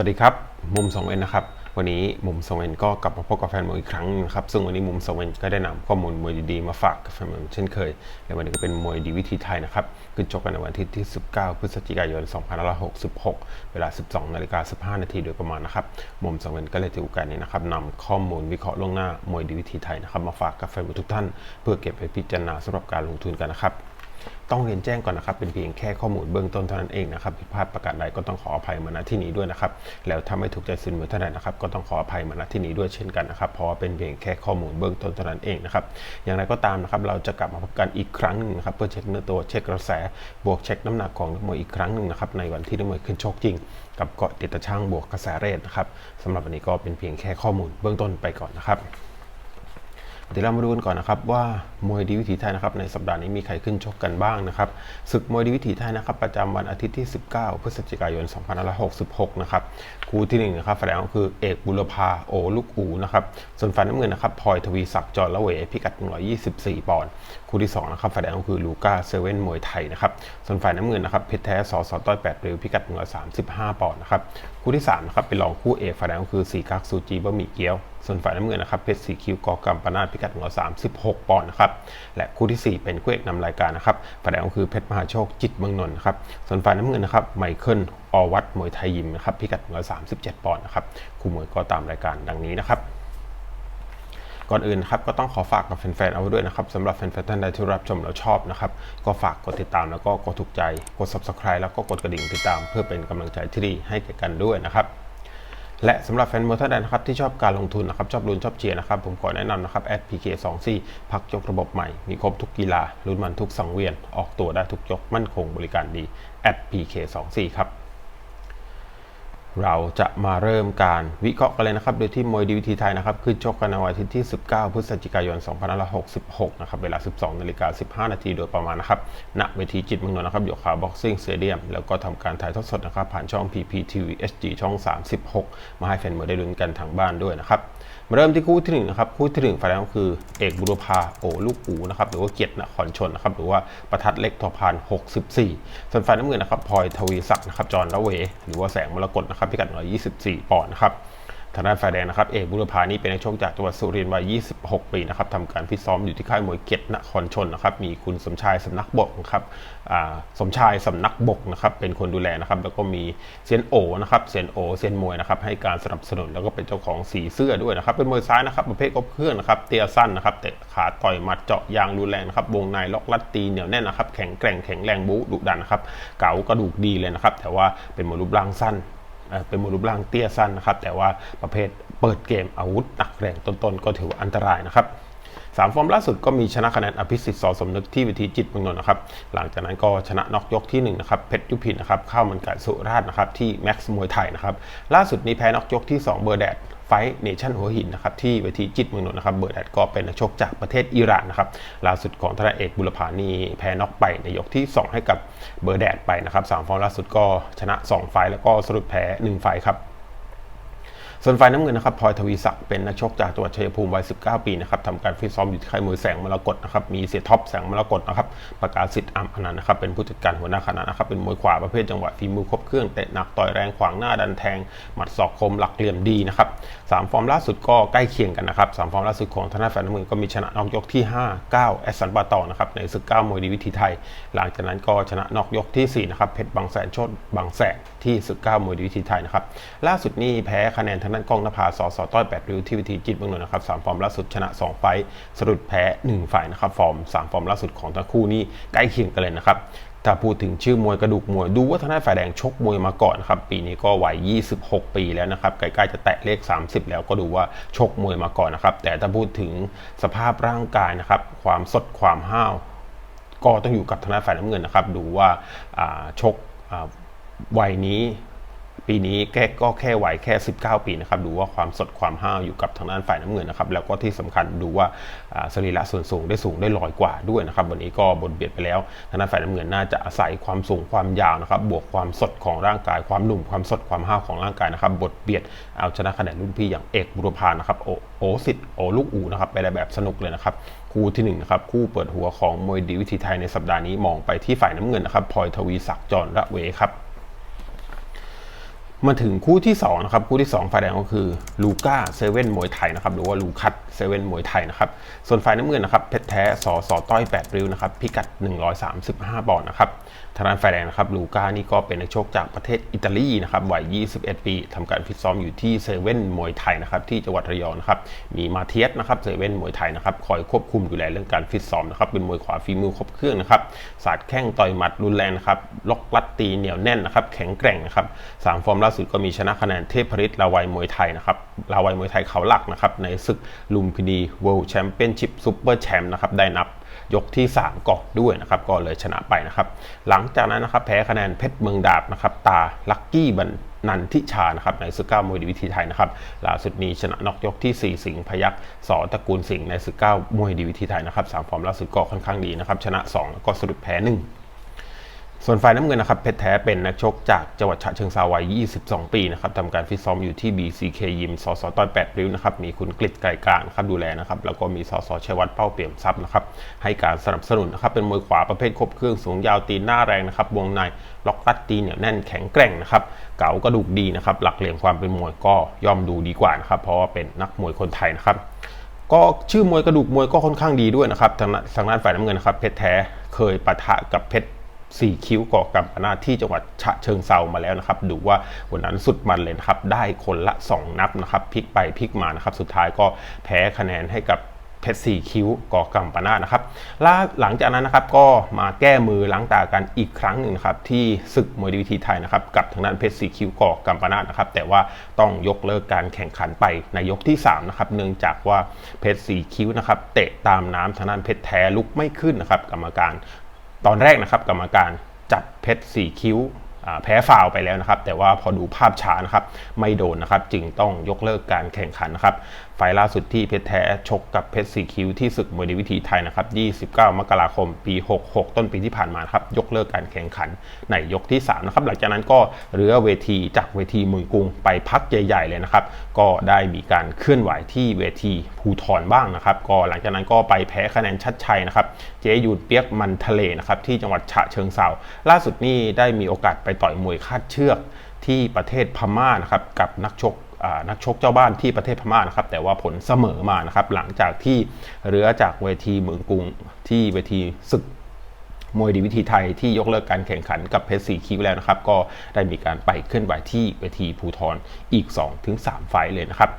วัสดีครับ มุมสองเอ็นนะครับ วันนี้มุมสองเอ็นก็กลับมาพบกับแฟนมวยอีกครั้งนะครับ ซึ่งวันนี้มุมสองเอ็นก็ได้นำข้อมูลมวยดีๆมาฝากกับแฟนมวยเช่นเคย และวันนี้ก็เป็นมวยดีวิธีไทยนะครับ ขึ้นชกกันในวันอาทิตย์ที่ 19 พฤศจิกายน 2566 เวลา 12นาฬิกา15 นาทีโดยประมาณนะครับ มุมสองเอ็นก็เลยถือโอกาสนี้นะครับนำข้อมูลวิเคราะห์ล่วงหน้ามวยดีวิธีไทยนะครับมาฝากกับแฟนมวยทุกท่าน เพื่อเก็บไปพิจารณาสำหรับการลงทุนกันนะครับ ต้องเรียนแจ้งก่อนนะครับ เป็นเพียงแค่ข้อมูลเบื้องต้นเท่านั้นเองนะครับผิดพลาดประการใดก็ต้องขออภัยมาณที่นี้ด้วยนะครับ แล้วถ้าไม่ถูกใจสินเมือท่านนะครับ ก็ต้องขออภัยมาณที่นี้ด้วยเช่นกันนะครับ เพราะว่าเป็นเพียงแค่ข้อมูลเบื้องต้นเท่านั้นเองนะครับ อย่างไรก็ตามนะครับ เราจะกลับมาพบกันอีกครั้งหนึ่งนะครับ เพื่อเช็คเนื้อตัว เช็คกระแส บวกเช็คน้ำหนักของนักมวยอีกครั้งหนึ่งนะครับ ในวันที่นักมวยขึ้นชกจริง กับเกาะติดตะช่างบวกกระแสเรทนะครับสำหรับวันนี้ก็เป็นเพียงแค่ข้อมูลเบื้องต้นไปก่อนนะครับ เดี๋ยวเรามาดูกันก่อนนะครับว่ามวยดีวิถีไทยนะครับในสัปดาห์นี้มีใครขึ้นชกกันบ้างนะครับศึกมวยดีวิถีไทยนะครับประจำวันอาทิตย์ที่ 19 พฤศจิกายน 2566 นะครับคู่ที่หนึ่งนะครับแสดงก็คือเอกบุรพาโอลูกอูนะครับส่วนฝ่ายน้ำเงินนะครับพลอยทวีศักดิ์จอร์ละเวพิกัด 124 ปอนด์คู่ที่สองนะครับแสดงก็คือลูก้าเซเว่นมวยไทยนะครับส่วนฝ่ายน้ำเงินนะครับเพชรแท้สอสอต้อย8ริ้วพิกัด 135 ปอนด์นะครับ คู่ที่สามนะครับเป็นรองคู่เอกแดงก็คือสีกักซูจีบะหมี่เกี๊ยว ส่วนฝ่ายน้ำเงินนะครับเพชรสีคิวกอกัมปนาพิกัด136 ปอนด์นะครับและคู่ที่ 4 เป็นคู่เอกนำรายการนะครับฝ่ายแดงก็คือเพชรมหาโชคจิตเมืองนนท์นะครับส่วนฝ่ายน้ำเงินนะครับไมเคิลอวัตมวยไทยยิมนะครับพิกัด137 ปอนด์นะครับคู่มวยก็ตามรายการดังนี้นะครับ ก่อนอื่นครับก็ต้องขอฝากกับแฟนๆเอาไว้ด้วยนะครับสำหรับแฟนๆท่านใดที่รับชมแล้วชอบนะครับก็ฝากกดติดตามแล้วก็กดถูกใจกด subscribe แล้วก็กดกระดิ่งติดตาม เพื่อเป็นกำลังใจที่ดีให้แก่กันด้วยนะครับและสำหรับแฟนมวยท่านใดนะครับที่ชอบการลงทุนนะครับชอบลุ้นชอบเชียร์นะครับผมขอแนะนำนะครับแอด PK24 พักยกระบบใหม่ มีครบทุกกีฬาลุ้นมันทุกสังเวียน ออกตัวได้ทุกยกมั่นคงบริการดีแอด PK24 ครับ เราจะมาเริ่มการวิเคราะห์กันเลยนะครับ โดยที่มวยดีวิธีไทยนะครับ ขึ้นชกกันในวันอาทิตย์ที่ 19 พฤศจิกายน 2566 นะครับ เวลา 12 นาฬิกา 15 นาทีโดยประมาณนะครับ ณ เวทีจิตเมืองนนท์นะครับหยกขาบ็อกซิ่งสเตเดียม แล้วก็ทำการถ่ายทอดสดนะครับ ผ่านช่อง PPTV HD ช่อง 36 มาให้แฟนมวยได้ลุ้นกันทางบ้านด้วยนะครับ มาเริ่มที่คู่ที่หนึ่งนะครับคู่ที่หนึ่งฝ่ายแรกก็คือเอกบุรพาโอลูกอูนะครับหรือว่าเกียรตินครชนนะครับหรือว่าประทัดเล็กทอพาน 64 ส่วนฝ่ายน้ำเงินนะครับพลอยทวีศักดิ์นะครับจอห์นละเว หรือว่าแสงมรกตนะครับพิกัด 124 ปอนด์นะครับ ทางด้านฝ่ายแดงนะครับเอกบุรพานี่เป็นนักชกจากจังหวัดสุรินทร์วัย 26 ปีนะครับทำการฟิตซ้อมอยู่ที่ค่ายมวยเกียรตินครชนนะครับมีคุณสมชายสำนักบกนะครับสมชายสำนักบกนะครับเป็นคนดูแลนะครับแล้วก็มีเซียนโอนะครับเซียนโอเซียนมวยนะครับให้การสนับสนุนแล้วก็เป็นเจ้าของสีเสื้อด้วยนะครับเป็นมวยซ้ายนะครับประเภทครบเครื่องนะครับเตียสั้นนะครับเตะขาต่อยหมัดเจาะยางรุนแรงนะครับวงในล็อกลัดตีเหนียวแน่นนะครับแข็งแกร่งแข็งแรงบู๊ดุดันนะครับเก๋ากระดูกดีเลยนะครับแต่ว่าเป็นมวยรูปร่างสั้น เป็นมวยรูปร่างเตี้ยสั้นนะครับ แต่ว่าประเภทเปิดเกมอาวุธหนักแรงต้นๆ ก็ถือว่าอันตรายนะครับสามฟอร์มล่าสุดก็มีชนะคะแนนอภิสิทธิ์สอสมนึกที่วิธีจิตเมืองนนท์นะครับ หลังจากนั้นก็ชนะนอกยกที่1นะครับเพชรยุพินนะครับ เข้ามันไก่สุราษฎร์นะครับที่แม็กซ์มวยไทยนะครับ ล่าสุดนี้แพ้นอกยกที่ 2 เบอร์แดด ไฟเนชั่นหัวหินนะครับที่เวทีจิตเมืองนนท์นะครับเบอร์แดดก็เป็นนักชกจากประเทศอิหร่านนะครับล่าสุดของทนายเอกบุรพานีแพ้น็อกไปในยกที่ 2 ให้กับเบอร์แดดไปนะครับสามฟอร์มล่าสุดก็ชนะ 2 ไฟล์แล้วก็สรุปแพ้ 1 ไฟล์ครับ ส่วนฝ่ายน้ำเงินนะครับพลอยทวีศักดิ์เป็นนักชกจากจังหวัดชัยภูมิวัย 19 ปีนะครับทำการฟิตซ้อมอยู่ที่ค่ายมวยแสงมรกตนะครับมีเสียท็อปแสงมรกตนะครับประกาศสิทธิ์อัมอนันต์นะครับเป็นผู้จัดการหัวหน้าคณะนะครับเป็นมวยขวาประเภทจังหวะฝีมือครบเครื่องเตะหนักต่อยแรงขวางหน้าดันแทงหมัดศอกคมหลักเหลี่ยมดีนะครับสามฟอร์มล่าสุดก็ใกล้เคียงกันนะครับสามฟอร์มล่าสุดของธนาฝ่ายน้ำเงินก็มีชนะนอกยกที่ 5 9 แอสสันปาตอนะครับในศึก9มวยดีวิธีไทย หลังจากนั้นก็ชนะนอกยกที่4นะครับเพชรบางแสนโชดบางแสนที่ศึก9มวยดีวิธีไทยนะครับ ล่าสุดนี่แพ้คะแนนทางด้านกล้องนภาสอสต้อย8ริ้วที่วิธีจิตเมืองนนท์นะครับสามฟอร์มล่าสุดชนะ 2 ไฟสรุปแพ้ 1 ฝ่ายนะครับ ฟอร์ม 3 ฟอร์มล่าสุดของทั้งคู่นี่ใกล้เคียงกันเลยนะครับถ้าพูดถึงชื่อมวยกระดูกมวยดูว่าทางด้านฝ่ายแดงชกมวยมาก่อนนะครับปีนี้ก็วัย 26 ปีแล้วนะครับใกล้ๆจะแตะเลข 30 แล้วก็ดูว่าชกมวยมาก่อนนะครับแต่ถ้าพูดถึงสภาพร่างกายนะครับความสดความห้าวก็ต้องอยู่กับทางด้านฝ่ายน้ำเงินนะครับดูว่าชก วัยนี้ปีนี้แค่ก็แค่วัยแค่ 19 ปีนะครับดูว่าความสดความห้าวอยู่กับทางด้านฝ่ายน้ำเงินนะครับแล้วก็ที่สำคัญดูว่าสรีระส่วนสูงได้สูงได้ลอยกว่าด้วยนะครับวันนี้ก็บนเบียดไปแล้วทางด้านฝ่ายน้ำเงินน่าจะอาศัยความสูงความยาวนะครับบวกความสดของร่างกายความหนุ่มความสดความห้าวของร่างกายนะครับบทเบียดเอาชนะคะแนนรุ่นพี่อย่างเอกบุรพานะครับโอโอสิทธิ์โอลูกอูนะครับไปได้แบบสนุกเลยนะครับคู่ที่หนึ่งนะครับคู่เปิดหัวของมวยดีวิธีไทยในสัปดาห์นี้มองไปที่ฝ่ายน้ำเงินนะครับพลอยทวีศักดิ์จรระเวครับ มาถึงคู่ที่2นะครับคู่ที่ 2 ฝ่ายแดงก็คือลูก้าเซเว่นมวยไทยนะครับหรือว่าลูคัต เซเว่นมวยไทยนะครับส่วนฝ่ายน้ำเงินนะครับเพชรแท้สอสอต้อย 8 ริ้วนะครับพิกัด 135ปอนด์นะครับทางด้านฝ่ายแดงนะครับลูก้านี่ก็เป็นนักชกจากประเทศอิตาลีนะครับวัย 21 ปีทำการฟิตซ้อมอยู่ที่เซเว่นมวยไทยนะครับที่จังหวัดระยองนะครับมีมาเทียสนะครับเซเว่นมวยไทยนะครับคอยควบคุมดูแลเรื่องการฟิตซ้อมนะครับเป็นมวยขวาฝีมือครบเครื่องนะครับสาดแข้งต่อยหมัดรุนแรงนะครับล็อกลัดตีเหนียวแน่นนะครับแข็งแกร่งนะครับสามฟอร์มล่าสุดก็มีชนะคะแนนเทพฤทธิ์ลาวัยมวยไทยนะครับลาวัยมวยไทยเขาหลักนะครับในศึกลุมลด์แชมเปี้ยนชิพซูเปอร์แชมป์นะครับได้นับยกที่ 3ก่อนด้วยนะครับก็เลยชนะไปนะครับ หลังจากนั้นนะครับแพ้คะแนนเพชรเมืองดาบนะครับตาลักกี้บันนันทิชานะครับในศึกเก้ามวยดีวิธีไทยนะครับล่าสุดนี้ชนะนอกยกที่ 4 สิงห์พยักสอตระกูลสิงห์ในศึกเก้ามวยดีวิธีไทยนะครับสามฟอร์มล่าสุดก็ค่อนข้างดีนะครับชนะ 2 แล้วก็สะดุดแพ้1 ส่วนฝ่ายน้ำเงินนะครับเพชรแท้เป็นนักชกจากจังหวัดฉะเชิงเซาวัย 22 ปีนะครับทำการฟิตซ้อมอยู่ที่ BCK ยิมสสต้อย8ริ้วนะครับมีคุณกฤษไก่กลางครับดูแลนะครับแล้วก็มีสสชัยวัฒน์เป้าเปี่ยมทรัพย์นะครับให้การสนับสนุนนะครับเป็นมวยขวาประเภทครบเครื่องสูงยาวตีนหน้าแรงนะครับวงในล็อกรัดตีเหนียวแน่นแข็งแกร่งนะครับเก๋ากระดูกดีนะครับหลักเหลี่ยมความเป็นมวยก็ย่อมดูดีกว่านะครับเพราะว่าเป็นนักมวยคนไทยนะครับก็ชื่อมวยกระดูกมวยก็ค่อนข้างดีด้วยนะครับทางทางด้านฝ่ายน้ำเงินนะครับเพชรแท้เคยปะทะกับเพชร สี่คิ้วก่อกัมปนาที่จังหวัดฉะเชิงเซามาแล้วนะครับ ดูว่าวันนั้นสุดมันเลยนะครับ ได้คนละ 2 นับนะครับพลิกไปพลิกมานะครับ สุดท้ายก็แพ้คะแนนให้กับเพชรสี่คิ้วก่อกัมปนานะครับหลังจากนั้นนะครับก็มาแก้มือล้างตากันอีกครั้งหนึ่งครับที่ศึกมวยดีวิธีไทยนะครับกับทางด้านเพชรสี่คิ้วก่อกัมปนานะครับแต่ว่าต้องยกเลิกการแข่งขันไปในยกที่3นะครับเนื่องจากว่าเพชรสี่คิ้วนะครับเตะตามน้ำทางด้านเพชรแท้ลุกไม่ขึ้นนะครับกรรมการ ตอนแรกนะครับกรรมการจับเพชรสีคิ้วแพ้ฟาวไปแล้วนะครับ แต่ว่าพอดูภาพช้านะครับ ไม่โดนนะครับ จึงต้องยกเลิกการแข่งขันนะครับ ไฟล่าสุดที่เพชรแท้ชกกับเพชรสีคิวที่ศึกมวยดีวิธีไทยนะครับ 29 มกราคม ปี 66 ต้นปีที่ผ่านมาครับ ยกเลิกการแข่งขันในยกที่ 3 นะครับ หลังจากนั้นก็เรือเวทีจากเวทีเมืองกรุงไปพักใหญ่ ๆ เลยนะครับ ก็ได้มีการเคลื่อนไหวที่เวทีภูทรบ้างนะครับ ก็หลังจากนั้นก็ไปแพ้คะแนนชัดชัยนะครับ เจยูดเปียกมันทะเลนะครับที่จังหวัดฉะเชิงเซาล่าสุดนี่ได้มีโอกาสไปต่อยมวยคาดเชือกที่ประเทศพม่านะครับกับนักชก นักชกเจ้าบ้านที่ประเทศพม่านะครับ แต่ว่าผลเสมอมานะครับ หลังจากที่เรือจากเวทีเมืองกรุงที่เวทีศึกมวยดีวิธีไทยที่ยกเลิกการแข่งขันกับเพชรสีคิวแล้วนะครับ ก็ได้มีการไปเคลื่อนไหวที่เวทีภูทรอีก 2-3 ไฟเลยนะครับ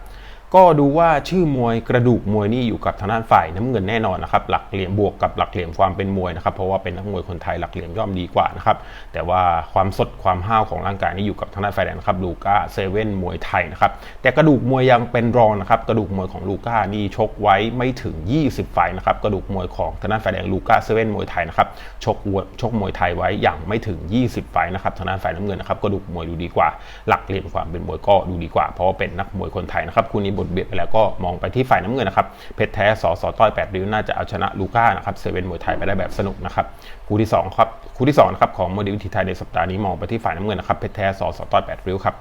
ก็ดูว่าชื่อมวยกระดูกมวยนี่อยู่กับทางด้านฝ่ายน้ำเงินแน่นอนนะครับหลักเหลี่ยมบวกกับหลักเหลี่ยมความเป็นมวยนะครับเพราะว่าเป็นนักมวยคนไทยหลักเหลี่ยมย่อมดีกว่านะครับแต่ว่าความสดความห้าวของร่างกายนี่อยู่กับทางด้านฝ่ายแดงนะครับลูก้าเซเว่นมวยไทยนะครับแต่กระดูกมวยยังเป็นรองนะครับกระดูกมวยของลูก้านี่ชกไว้ไม่ถึง 20ไฟนะครับกระดูกมวยของทางด้านฝ่ายแดงลูก้าเซเว่นมวยไทยนะครับชกชกมวยไทยไว้อย่างไม่ถึง 20 ไฟนะครับทางด้านฝ่ายน้ำเงินนะครับกระดูกมวยดูดีกว่า หลักเหลี่ยมความเป็นมวยก็ดูดีกว่า เพราะว่าเป็นนักมวยคนไทยนะครับคู่นี้บทเบียดไปแล้วก็มองไปที่ฝ่ายน้ำเงินนะครับเพชรแท้สอสอต้อย8ริ้วน่าจะเอาชนะลูก้านะครับเซเว่นมวยไทยไปได้แบบสนุกนะครับคู่ที่2ครับคู่ที่2นะครับของโมเดลวิธีไทยในสัปดาห์นี้มองไปที่ฝ่ายน้ำเงินนะครับเพชรแท้สอสอต้อย8ริ้วครับ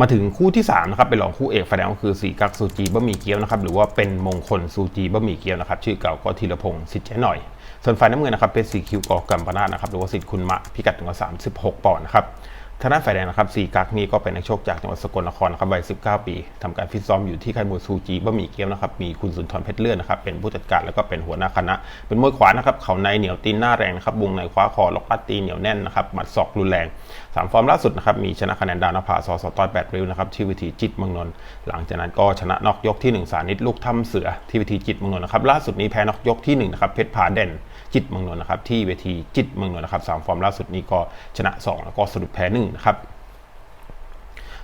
มาถึงคู่ที่3นะครับเป็นรองคู่เอกแดงก็คือสีกักซูจีบะหมี่เกี๊ยวนะครับหรือว่าเป็นมงคลซูจีบะหมี่เกี๊ยวนะครับชื่อเก่าก็ธีรพงศ์สิทธิ์แจ้หน่อยส่วนฝ่ายน้ำเงินนะครับเป็นสีคิวกอกัมปนาตนะครับหรือว่าสิทธิ์คุณมะพิกัดถึงสามสิบหกปอนด์นะครับ ทางด้านฝ่ายแดงนะครับสีกักนี่ก็เป็นนักชกจากจังหวัดสกลนครนะครับวัย 19 ปีทำการฟิตซ้อมอยู่ที่ค่ายมวยซูจีบะหมี่เกี๊ยวนะครับ มีคุณสุนทรเพชรเลื่อนนะครับ เป็นผู้จัดการแล้วก็เป็นหัวหน้าคณะ เป็นมวยขวานะครับ เขาในเหนียวตีนหน้าแรงนะครับ วงในคว้าคอล็อกปัดตีเหนียวแน่นนะครับ หมัดศอกรุนแรงสามฟอร์มล่าสุดนะครับ มีชนะคะแนนดาวนภาสอสตอยแปดริ้วนะครับ ที่วิธีจิตมืองนนท์หลังจากนั้นก็ชนะนอกยกที่ 1 สานิดลูกถ้ำเสือที่วิธีจิตมืองนนท์นะครับ ล่าสุดนี้แพ้นอกยกที่1นะครับเพชรผาเด่น จิตเมืองนนท์นะครับที่เวทีจิตเมืองนนท์นะครับสามฟอร์มล่าสุดนี้ก็ชนะ 2 แล้วก็สะดุดแพ้1นะครับ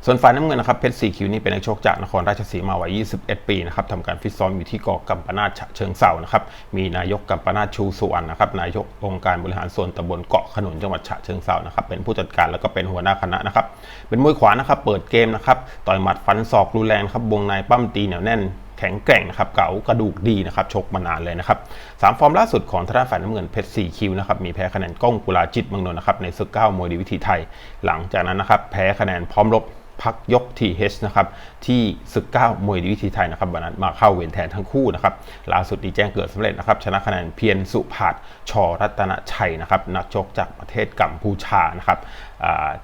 ส่วนฝ่ายน้ำเงินนะครับเพชรสีคิวนี่เป็นนักชกจากนครราชสีมาวัย 21 ปีนะครับทำการฟิตซ้อมอยู่ที่เกาะกัมปนาชเชิงเซานะครับมีนายกกัมปนาชชูสุวรรณนะครับนายกองค์การบริหารส่วนตำบลเกาะขนุนจังหวัดฉะเชิงเซานะครับเป็นผู้จัดการแล้วก็เป็นหัวหน้าคณะนะครับเป็นมวยขวานะครับเปิดเกมนะครับต่อยหมัดฟันศอกรุนแรงครับวงในปั้มตีเหนียวแน่น แข็งแกร่งนะครับเก๋ากระดูกดีนะครับชกมานานเลยนะครับสามฟอร์มล่าสุดของทางด้าฝ่ายน้ำเงินเพชรสี่คิวนะครับมีแพ้คะแนนก้องกุลาจิตเมืองนนท์นะครับในศึกเก้ามวยดีวิธีไทย หลังจากนั้นนะครับแพ้คะแนนพร้อมรบ พักยก TH นะครับที่ศึกเก้ามวยดีวิธีไทยนะครับวันนั้นมาเข้าเวรแทนทั้งคู่นะครับล่าสุดดีแจ้งเกิดสำเร็จนะครับชนะคะแนนเพียรสุภาสชรัตนชัยนะครับนักชกจากประเทศกัมพูชานะครับ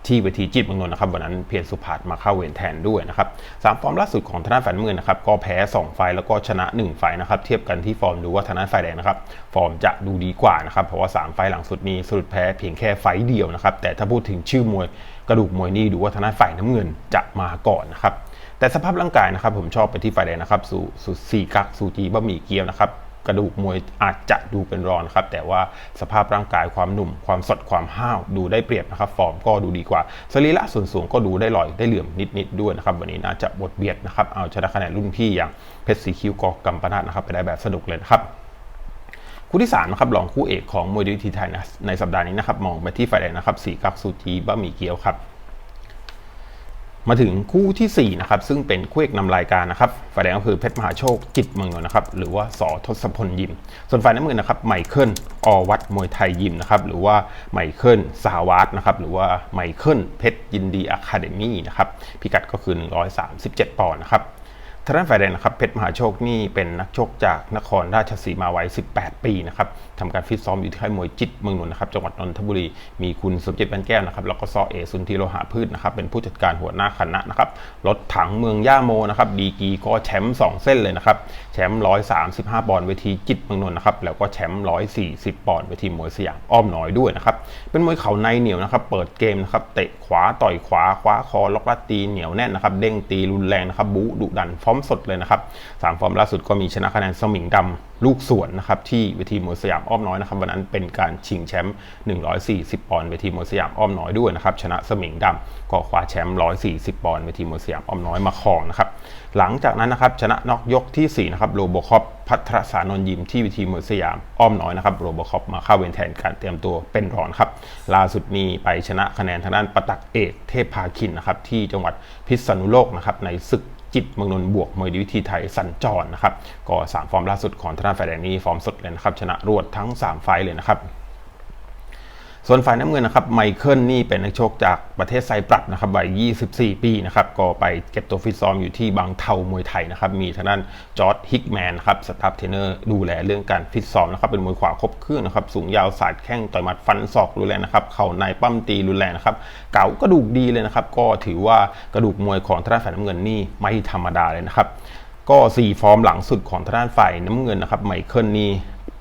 ที่เวทีจิตเมืองนนท์นะครับวันนั้นเพียรสุภาสมาเข้าเวรแทนด้วยนะครับสามฟอร์มล่าสุดของธนาฝันเมืองนะครับก็แพ้ 2 ไฟแล้วก็ชนะ 1 ไฟนะครับเทียบกันที่ฟอร์มดูว่าธนาฝ่ายแดงนะครับฟอร์มจะดูดีกว่านะครับเพราะว่า 3 ไฟหลังสุดนี้สรุดแพ้เพียงแค่ไฟเดียวนะครับแต่ถ้าพูดถึงชื่อมวย กระดูกมวยนี่ดูว่าทนายฝ่ายน้ำเงินจะมาก่อนนะครับแต่สภาพร่างกายนะครับ ผมชอบไปที่ฝ่ายแดงนะครับสูสูซีกักสูจีบะหมี่เกี๊ยวนะครับกระดูกมวยอาจจะดูเป็นรอนครับแต่ว่าสภาพร่างกายความหนุ่ม ความสดความห้าวดูได้เปรียบนะครับ ฟอร์มก็ดูดีกว่าสรีระส่วนสูงก็ดูได้ลอยได้เหลื่อมนิดๆด้วยนะครับ วันนี้น่าจะบทเบียดนะครับเอาชนะคะแนนรุ่นพี่อย่างเพชรสีคิวกอกัมปนาตนะครับไปได้แบบสนุกเลยนะครับ คู่ที่3นะครับรองคู่เอกของมวยดีทีไทยนะในสัปดาห์นี้นะครับมองไปที่ฝ่ายแดงนะครับสีกักซูจีบะหมี่เกี๊ยวครับ มาถึงคู่ที่4นะครับซึ่งเป็นคู่เอกนำรายการนะครับฝ่ายแดงก็คือเพชรมหาโชคจิตเมืองนนท์นะครับหรือว่าสอทศพลยิม ส่วนฝ่ายน้ำเงินนะครับไมเคิลอวัดมวยไทยยิมนะครับหรือว่าไมเคิลสหวัตนะครับหรือว่าไมเคิลเพชรยินดีอะคาเดมี่นะครับพิกัดก็คือ 137 ปอนด์นะครับ ทางด้านฝ่ายแดงนะครับเพชรมหาโชคนี่เป็นนักชกจากนครราชสีมาไวัย18 ปีนะครับทำการฟิตซ้อมอยู่ที่ค่ายมวยจิตเมืองนนท์นะครับจังหวัดนนทบุรีมีคุณสมจิตบันแก้วนะครับแล้วก็ซอเอสุนทีโลหะพืชนะครับเป็นผู้จัดการหัวหน้าคณะนะครับรถถังเมืองย่าโมนะครับดีกีก็แชมป์2เส้นเลยนะครับแชมป์135 ปอนด์เวทีจิตเมืองนนท์นะครับแล้วก็แชมป์140 ปอนด์เวทีมวยสยามอ้อมน้อยด้วยนะครับเป็นมวยเข่าในเหนียวนะครับเปิดเกมนะครับเตะขวาต่อยขวาคว้าคอล็อกลัดตีเหนียวแน่นนะครับเด้งตีรุนแรงนะครับบูดุดันฟอร์มสดเลยนะครับสามฟอร์มล่าสุดก็มีชนะคะแนนสมิงดำลูกสวนนะครับที่เวทีมวยสยามอ้อมน้อยนะครับวันนั้นเป็นการชิงแชมป์140 ปอนด์เวทีมวยสยามอ้อมน้อยด้วยนะครับชนะสมิงดำก็คว้าแชมป์140 ปอนด์เวทีมวยสยามอ้อมน้อยมาครองนะครับหลังจากนั้นนะครับชนะน็อกยกที่4นะครับโรโบคอปพัทรสานนยิมที่วิธีมวยสยามอ้อมน้อยนะครับโรโบคอปมาเข้าเวนแทนการเตรียมตัวเป็นรอนครับล่าสุดนี้ไปชนะคะแนนทางด้านปตักเอกเทพพาคินนะครับที่จังหวัดพิษณุโลกนะครับในศึก จิตเมืองนนท์บวกมวยดีวิธีไทยสัญจรนะครับก็ 3 ฟอร์มล่าสุดของทางด้านฝ่ายแดงนี้ฟอร์มสดเลยนะครับชนะรวดทั้ง 3 ไฟเลยนะครับ ส่วนฝ่ายน้ำเงินนะครับไมเคิลนี่เป็นนักชกจากประเทศไซปรัสนะครับวัย 24 ปีนะครับก็ไปเก็บตัวฟิตซ้อมอยู่ที่บางเทามวยไทยนะครับมีทางด้านจอร์ดฮิกแมนครับสตาฟเทรนเนอร์ดูแลเรื่องการฟิตซ้อมนะครับเป็นมวยขวาครบเครื่องนะครับสูงยาวสายแข้งต่อยหมัดฟันศอกรุนแรงนะครับเข่าในปั้มตีรุนแรงนะครับเก่ากระดูกดีเลยนะครับก็ถือว่ากระดูกมวยของทางด้านฝ่ายน้ำเงินนี่ไม่ธรรมดาเลยนะครับก็ 4 ฟอร์มหลังสุดของทางด้านฝ่ายน้ำเงินนะครับไมเคิลนี่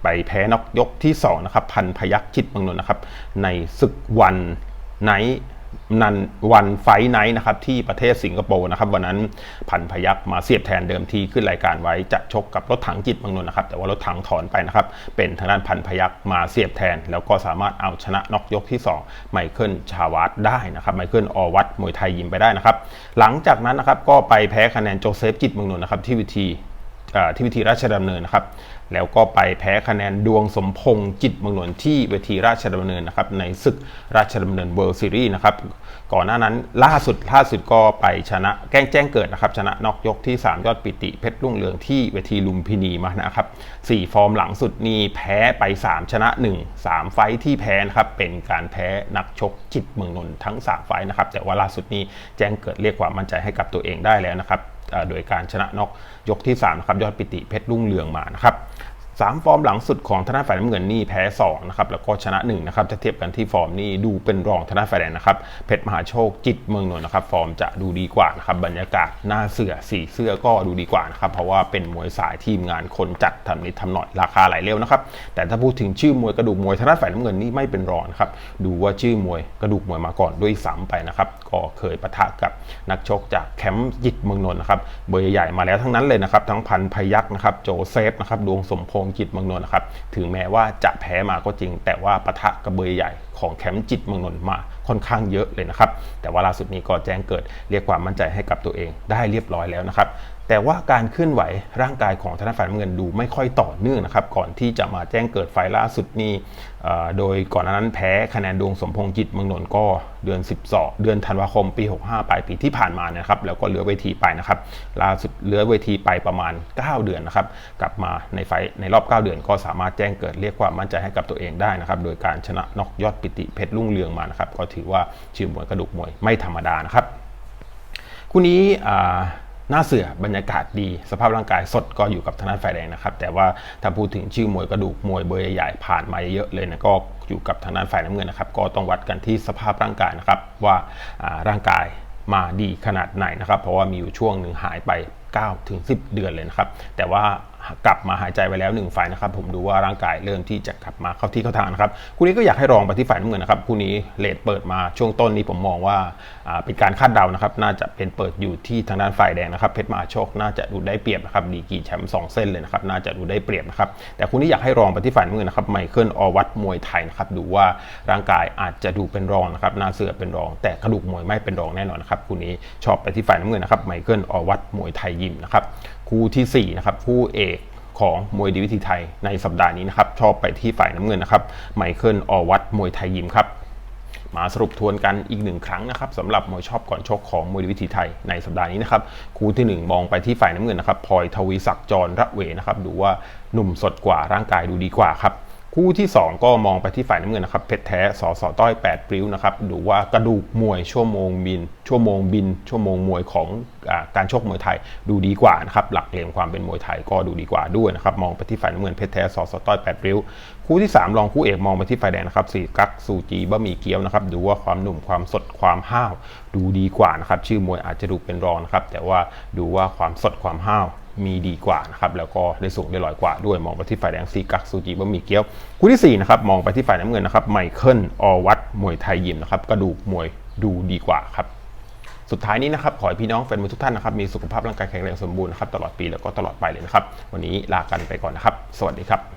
ไปแพ้นอกยกที่2นะครับพันพยักจิตเมืองนนท์นะครับ ในศึกวันไนนันวันไฟไนท์นะครับที่ประเทศสิงคโปร์นะครับวันนั้นพันพยักมาเสียบแทนเดิมทีขึ้นรายการไว้จะชกกับรถถังจิตเมืองนนท์นะครับแต่ว่ารถถังถอนไปนะครับเป็นทางด้านพันพยักมาเสียบแทน แล้วก็สามารถเอาชนะนอกยกที่2ไมเคิลชาวัตได้นะครับไมเคิลอวัตมวยไทยยิมไปได้นะครับหลังจากนั้นนะครับก็ไปแพ้คะแนนโจเซฟจิตเมืองนนท์นะครับที่วิธี ที่วิธีราชดำเนินนะครับ แล้วก็ไปแพ้คะแนนดวงสมพงษ์จิตเมืองนนท์ที่เวทีราชดำเนินนะครับในศึกราชดำเนินเวิลด์ซีรีส์นะครับ ก่อนหน้านั้นล่าสุดล่าสุดก็ไปชนะแก้งแจ้งเกิดนะครับ ชนะนอกยกที่ 3 ยอดปิติเพชรรุ่งเรืองที่เวทีลุมพินีมานะครับ4ฟอร์มหลังสุดนี้แพ้ไป 3 ชนะ 1 3 ไฟที่แพ้นะครับเป็นการแพ้นักชกจิตเมืองนนทั้ง 3 ไฟนะครับแต่ว่าล่าสุดนี้แจ้งเกิดเรียกความมั่นใจให้กับตัวเองได้แล้วนะครับ โดยการชนะนอกยกที่3นะครับยอดปิติเพชรรุ่งเรืองมานะครับ 3ฟอร์มหลังสุดของธนาฝ่ายน้ำเงินนี่แพ้2นะครับแล้วก็ชนะ1นะครับจะเทียบกันที่ฟอร์มนี่ดูเป็นรองธนาฝ่ายแดงนะครับเพชรมหาโชคจิตเมืองนนท์นะครับฟอร์มจะดูดีกว่านะครับบรรยากาศหน้าเสือสีเสื้อก็ดูดีกว่านะครับเพราะว่าเป็นมวยสายทีมงานคนจัดทำนิดทำหน่อยราคาไหลเร็วนะครับแต่ถ้าพูดถึงชื่อมวยกระดูกมวยธนาฝ่ายน้ำเงินนี่ไม่เป็นรองครับดูว่าชื่อมวยกระดูกมวยมาก่อนด้วยซ้ำไปนะครับก็เคยปะทะกับนักชกจากแคมป์จิตเมืองนนท์นะครับเบอร์ใหญ่มาแล้วทั้งนั้นเลยนะครับทั้งพันพยักนะครับโจเซฟนะครับดวงสมพงของจิตมังนนนะครับถึงแม้ว่าจะแพ้มาก็จริง แต่ว่าปะทะกระเบยใหญ่ของแคมป์จิตมังนนมาค่อนข้างเยอะเลยนะครับแต่ว่าล่าสุดนี้ก็แจ้งเกิดเรียกความมั่นใจให้กับตัวเองได้เรียบร้อยแล้วนะครับ แต่ว่าการเคลื่อนไหวร่างกายของธนาฝ่ายเงินดูไม่ค่อยต่อเนื่องนะครับ ก่อนที่จะมาแจ้งเกิดไฟล่าสุดนี้โดยก่อนนั้นแพ้คะแนนดวงสมพงษ์จิตเมืองนนท์ก็เดือน 12 เดือนธันวาคมปี 65 ปลายปีที่ผ่านมานะครับ แล้วก็เหลือเวทีไปนะครับ ล่าสุดเหลือเวทีไปประมาณ 9 เดือนนะครับ กลับมาในไฟในรอบ 9 เดือนก็สามารถแจ้งเกิดเรียกความมั่นใจให้กับตัวเองได้นะครับ โดยการชนะนอกยอดปิติเพชรรุ่งเรืองมานะครับ ก็ถือว่าชื่อมวยกระดูกมวยไม่ธรรมดานะครับคู่นี้ หน้าเสือบรรยากาศดี สภาพร่างกายสดก็อยู่กับทางด้านฝ่ายแดงนะครับ แต่ว่าถ้าพูดถึงชื่อมวยกระดูกมวยเบอร์ใหญ่ๆผ่านมาเยอะเลยนะก็อยู่กับทางด้านฝ่ายน้ำเงินนะครับ ก็ต้องวัดกันที่สภาพร่างกายนะครับ ว่าร่างกายมาดีขนาดไหนนะครับ เพราะว่ามีอยู่ช่วงหนึ่งหายไป9ถึง10 เดือนเลยนะครับ แต่ว่า กลับมาหายใจไปแล้ว1ฝ่ายนะครับผมดูว่าร่างกายเริ่มที่จะกลับมาเข้าที่เข้าทางนะครับคู่นี้ก็อยากให้รองไปที่ฝ่ายน้ำเงินนะครับคู่นี้เลทเปิดมาช่วงต้นนี้ผมมองว่าเป็นการคาดเดานะครับน่าจะเป็นเปิดอยู่ที่ทางด้านฝ่ายแดงนะครับเพชรมาโชคน่าจะดูได้เปรียบนะครับดีกีแชมป์สองเส้นเลยนะครับน่าจะดูได้เปรียบนะครับแต่คู่นี้อยากให้รองไปที่ฝ่ายน้ำเงินนะครับไมเคิลอวัตมวยไทยนะครับดูว่าร่างกายอาจจะดูเป็นรองนะครับหน้าเสือเป็นรอง แต่กระดูกมวยไม่เป็นรองแน่นอนนะครับคู่นี้ชอบไปที่ฝ่ายน้ำเงินนะครับไมเคิลอวัตมวยไทยยิมนะครับ คู่ทีสี่ 4 นะครับคู่เอกของมวยดีวิธีไทยในสัปดาห์นี้นะครับ ชอบไปที่ฝ่ายน้ำเงินนะครับ ไมเคิลอวัตมวยไทยยิมครับ มาสรุปทวนกันอีกหนึ่งครั้งนะครับสำหรับมวยชอบก่อนชกของมวยดีวิธีไทยในสัปดาห์นี้นะครับ คู่ที่ 1 มองไปที่ฝ่ายน้ำเงินนะครับพลอยทวีศักดิ์จรระเวนะครับ ดูว่าหนุ่มสดกว่าร่างกายดูดีกว่าครับ คู่ที่ 2 ก็มองไปที่ฝ่ายน้ำเงินนะครับเพชรแท้สอสอต้อย 8 ปริ้วนะครับดูว่ากระดูกมวยชั่วโมงบิน ชั่วโมงบิน ชั่วโมงมวยของอการชกมวยไทยดูดีกว่านะครับหลักเหลี่ยมความเป็นมวยไทยก็ดูดีกว่าด้วยนะครับมองไปที่ฝ่ายน้ำเงินเพชรแท้สอสอต้อย8ปริ้ว คู่ที่ 3 รองคู่เอกมองไปที่ฝ่ายแดงนะครับสี่กักซูจีบะหมี่เกี๊ยวนะครับดูว่าความหนุ่มความสดความห้าวดูดีกว่านะครับชื่อมวยอาจจะดูเป็นรองนะครับแต่ว่าดูว่าความสดความห้าว มีดีกว่านะครับแล้วก็ได้สูงได้ลอยกว่าด้วยมองไปที่ฝ่ายแดงซีกักซูจิบะหมี่เกี๊ยวคู่ที่4นะครับมองไปที่ฝ่ายน้ำเงินนะครับไมเคิลอวัตมวยไทยยิมนะครับกระดูกมวยดูดีกว่าครับสุดท้ายนี้นะครับขอให้พี่น้องแฟนมวยทุกท่านนะครับมีสุขภาพร่างกายแข็งแรงสมบูรณ์นะครับตลอดปีแล้วก็ตลอดไปเลยนะครับวันนี้ลากันไปก่อนนะครับ สวัสดีครับ